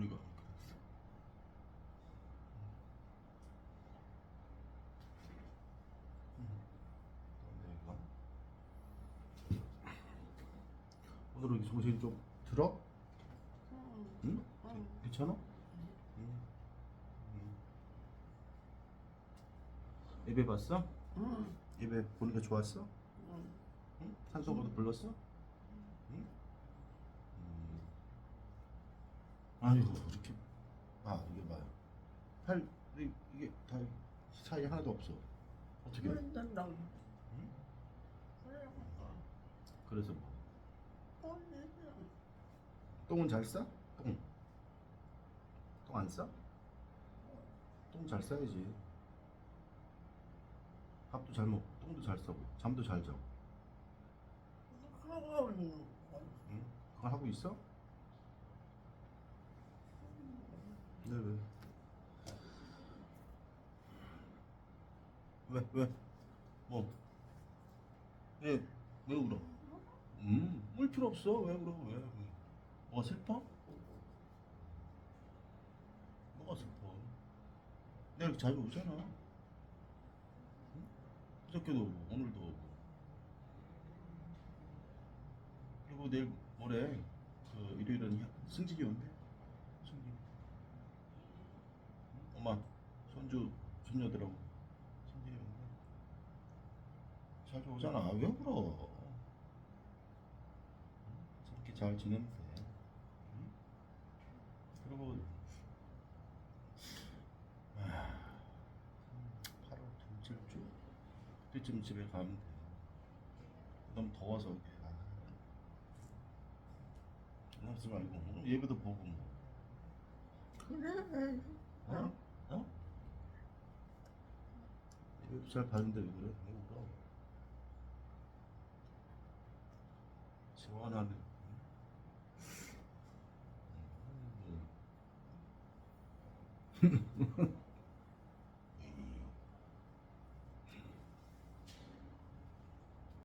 보니까 그렇게 됐어. 음. 오늘 여기 정신이 좀 들어? 응. 응? 응. 괜찮아? 응. 예배 봤어? 응. 예배 보니까 좋았어? 응. 응? 산소가도 불렀어? 응? 음. 아유 이렇게 아 이게 봐요 팔 이- 이게 다 사이 하나도 없어 어떻게 해? 그런다고. 응? 그래요. 그래서 뭐? 똥은 잘 싸? 똥. 똥 안 싸? 똥 잘 싸야지. 밥도 잘 먹고, 똥도 잘 싸고, 잠도 잘 자고. 하고 있는 거. 응? 그걸 하고 있어? 네, 왜? 왜, 왜? 뭐? 왜, 왜 울어? 음, 울 필요 없어. 왜 울어? 왜? 왜? 뭐가 슬퍼? 뭐가 슬퍼? 내가 자주 오잖아. 응? 그저께도 오고, 오늘도 오고. 그리고 내일 모레 그 일요일은 승진이 온대. 승진. 응? 엄마 손주 손녀들하고 승진이 온대. 자주 오잖아. 왜 울어? 응? 저렇게 잘 지내는데. 응? 그리고 아, 8월 둘째 주 그때쯤 집에 가면 돼. 너무 더워서. 아. 하지 말고 어? 예배도 보고 뭐. 그래. 어? 어? 예배도 잘 봤는데 왜 그래? 왜 울어? 시원하네. 음.